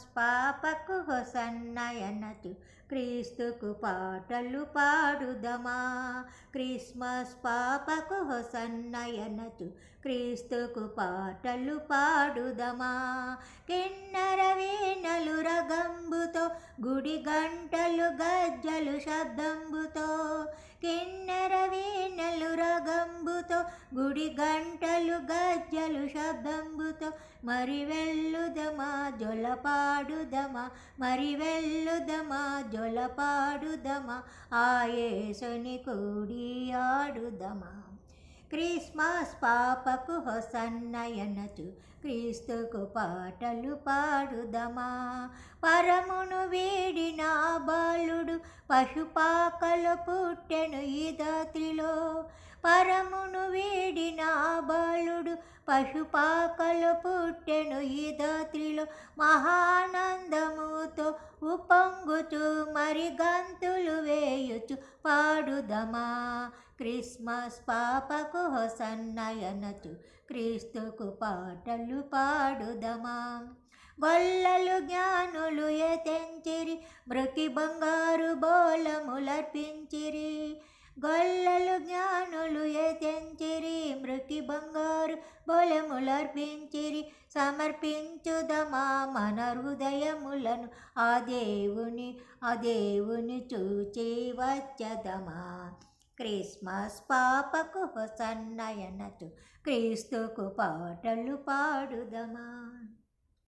పాపకు హొసన్నయనచు క్రీస్తుకు పాటలు పాడుదమా. క్రిస్మస్ పాపకు హొసన్నయనచు క్రీస్తుకు పాటలు పాడుదమా. కిన్నర వీణలు రగంబుతో గుడి గంటలు గజ్జలు శబ్దంబుతో కిన్నెర వీణలు రగంబుతో గుడి గంటలు గజ్జలు శబ్దంబుతో మరి వెళ్ళుదమా. జొలపాడుదమా మరి వెళ్ళుదమా? జొలపాడుదమా ఆయేసుని కూడి ఆడుదమా? క్రిస్మస్ పాపకు హొసన్నయనచు క్రీస్తుకు పాటలు పాడుదమా? పరమును వీడిన బాలుడు పశుపాకలు పుట్టెను ఈ దాత్రిలో పరమును వేడిన బాలుడు పశుపాకలు పుట్టెను. ఈ దాత్రిలో మహానందముతో ఉప్పొంగుచు మరి గంతులు వేయుచు పాడుదమా. క్రిస్మస్ పాపకు హొసన్నయనచు క్రీస్తుకు పాటలు పాడుదమా. గొల్లలు జ్ఞానులు ఎతెంచిరి మృకి బంగారు బోలములర్పించిరి గొల్లలు జ్ఞా మృకి బంగారు బలములర్పించిరి సమర్పించుదమా మన హృదయములను. ఆ దేవుని ఆ దేవుని చూచి వచ్చదమా? క్రిస్మస్ పాపకు సన్నయనతు క్రీస్తుకు పాటలు పాడుదమా?